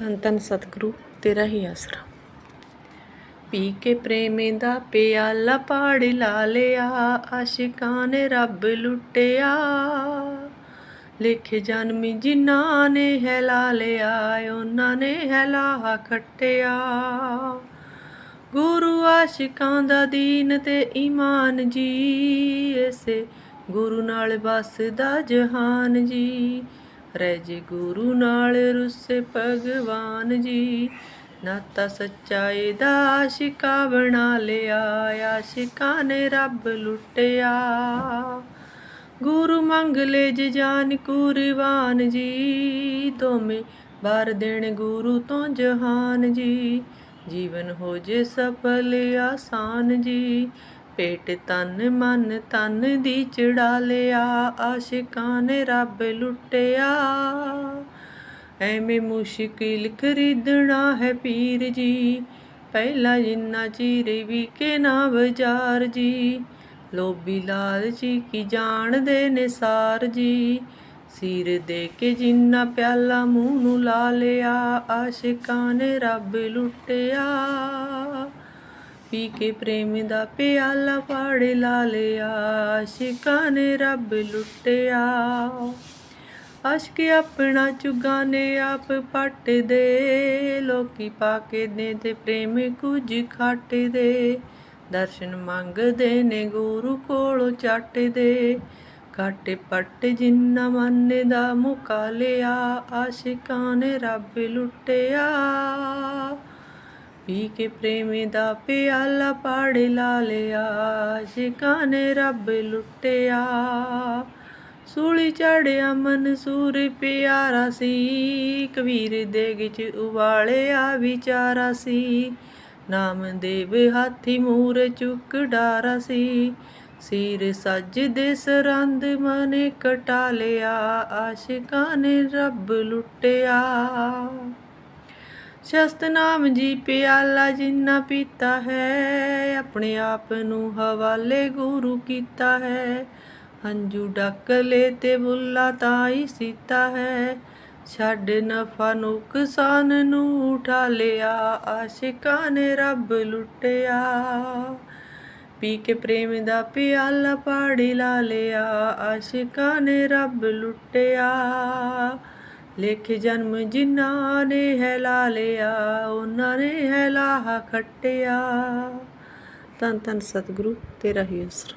ਧੰਨ ਧੰਨ ਸਤਿਗੁਰੂ, ਤੇਰਾ ਹੀ ਆਸਰਾ। ਪੀ ਕੇ ਪ੍ਰੇਮੇ ਦਾ ਪਿਆਲਾ ਪਾੜ ਲਾ ਲਿਆ, ਆਸ਼ਿਕਾਂ ਨੇ ਰੱਬ ਲੁੱਟਿਆ। ਲਿਖ ਜਨਮੀ ਜਿਨ੍ਹਾਂ ਨੇ ਹੈ ਲਾ ਲਿਆ, ਉਹਨਾਂ ਨੇ ਹੈ ਲਾਹਾ ਖੱਟਿਆ। ਗੁਰੂ ਆਸ਼ਿਕਾਂ ਦਾ ਦੀਨ ਤੇ ਈਮਾਨ ਜੀ ਐਸੇ ਗੁਰੂ ਨਾਲ ਬਸਦਾ ਜਹਾਨ ਜੀ। ਰਹਿ ਜੇ ਗੁਰੂ ਨਾਲ ਰੁੱਸੇ ਭਗਵਾਨ ਜੀ। ਨਾਤਾ ਸੱਚਾਈ ਦਾ ਆਸ਼ਿਕਾ ਬਣਾ ਲਿਆ, ਆਸ਼ਿਕਾਂ ਨੇ ਰੱਬ ਲੁੱਟਿਆ। ਗੁਰੂ ਮੰਗ ਲੈ ਜੇ ਜਾਨ ਕੁਰਬਾਨ ਜੀ। ਤੋਮੇ ਬਾਰ ਦੇਣ ਗੁਰੂ ਤੋਂ ਜਹਾਨ ਜੀ। ਜੀਵਨ ਹੋ ਜੇ ਸਫਲ, ਆਸਾਨ ਜੀ। ਪੇਟ ਤਨ ਮਨ ਤਨ ਦੀ ਚੜਾ ਲਿਆ, ਆਸ਼ਿਕਾਂ ਨੇ ਰੱਬ ਲੁੱਟਿਆ। ਐਵੇਂ ਮੁਸ਼ਕਿਲ ਖਰੀਦਣਾ ਹੈ ਪੀਰ ਜੀ, ਪਹਿਲਾ ਜਿੰਨਾ ਚਿਰ ਵੀ ਕੇ ਨਾ ਬਜ਼ਾਰ ਜੀ। ਲੋਭੀ ਲਾਲਚੀ ਕੀ ਜਾਣਦੇ ਨੇ ਸਾਰ ਜੀ, ਸਿਰ ਦੇ ਕੇ ਜਿੰਨਾ ਪਿਆਲਾ ਮੂੰਹ ਨੂੰ ਲਾ ਲਿਆ, ਆਸ਼ਿਕਾਂ ਨੇ ਰੱਬ ਲੁੱਟਿਆ। ਪੀ ਕੇ ਪ੍ਰੇਮ ਦਾ ਪਿਆਲਾ ਪਾੜ ਲਾ ਲਿਆ। ਆਸ਼ਿਕਾਂ ਨੇ ਰੱਬ ਲੁੱਟਿਆ। ਅਸ਼ਕ ਆਪਣਾ ਚੁਗਾ ਨੇ ਆਪ ਪੱਟ ਦੇ। ਲੋਕੀ ਪਾ ਕੇ ਦੇ ਤੇ ਪ੍ਰੇਮ ਕੁਝ ਖੱਟ ਦੇ। ਦਰਸ਼ਨ ਮੰਗਦੇ ਨੇ ਗੁਰੂ ਕੋਲੋਂ ਚੱਟ ਦੇ। ਘਟ ਪੱਟ ਜਿੰਨਾ ਮਨ ਦਾ ਮੁਕਾ ਲਿਆ। ਆਸ਼ਿਕਾਂ ਨੇ ਰੱਬ ਲੁੱਟਿਆ। ਪੀ ਕੇ ਪ੍ਰੇਮੀ ਦਾ ਪਿਆਲਾ ਪਾੜ ਲਾ ਲਿਆ। ਆਸ਼ਿਕਾਂ ਨੇ ਰੱਬ ਲੁੱਟਿਆ। ਸੂਲੀ ਚੜਿਆ ਮਨਸੂਰ ਪਿਆਰਾ ਸੀ। ਕਬੀਰ ਦੇ ਵਿੱਚ ਉਬਾਲਿਆ ਵਿਚਾਰਾ ਸੀ। ਨਾਮਦੇਵ ਹਾਥੀ ਮੂਰ ਚੁੱਕ ਡਾਰਾ ਸੀ। ਸਿਰ ਸੱਜ ਦੇ ਸਰੰਦ ਮਨੇ ਕਟਾ ਲਿਆ। ਆਸ਼ਿਕਾਂ ਨੇ ਰੱਬ ਲੁੱਟਿਆ। ਸ਼ਸਤ ਨਾਮ ਜੀ ਪਿਆਲਾ ਜਿੰਨਾ ਪੀਤਾ ਹੈ, ਆਪਣੇ ਆਪ ਨੂੰ ਹਵਾਲੇ ਗੁਰੂ ਕੀਤਾ ਹੈ। ਹੰਝੂ ਡੱਕ ਲੈ ਤੇ ਬੁੱਲਾ ਤਾਈ ਸੀਤਾ ਹੈ। ਛੱਡ ਨਫਾ ਨੁਕਸਾਨ ਨੂੰ ਉਠਾ ਲਿਆ, ਆਸ਼ਿਕਾਂ ਨੇ ਰੱਬ ਲੁੱਟਿਆ। ਪੀ ਕੇ ਪ੍ਰੇਮ ਦਾ ਪਿਆਲਾ ਪਾੜੀ ਲਾ ਲਿਆ, ਆਸ਼ਿਕਾਂ ਨੇ ਰੱਬ ਲੁੱਟਿਆ। ਲਿਖ ਜਨਮ ਜਿਨ੍ਹਾਂ ਨੇ ਹੈ ਲਾ ਲਿਆ, ਉਹਨਾਂ ਨੇ ਹੈ ਲਾਹਾ ਖੱਟਿਆ। ਤਨ ਤਨ ਸਤਿਗੁਰੂ, ਤੇਰਾ ਹੀ ਅਸਰ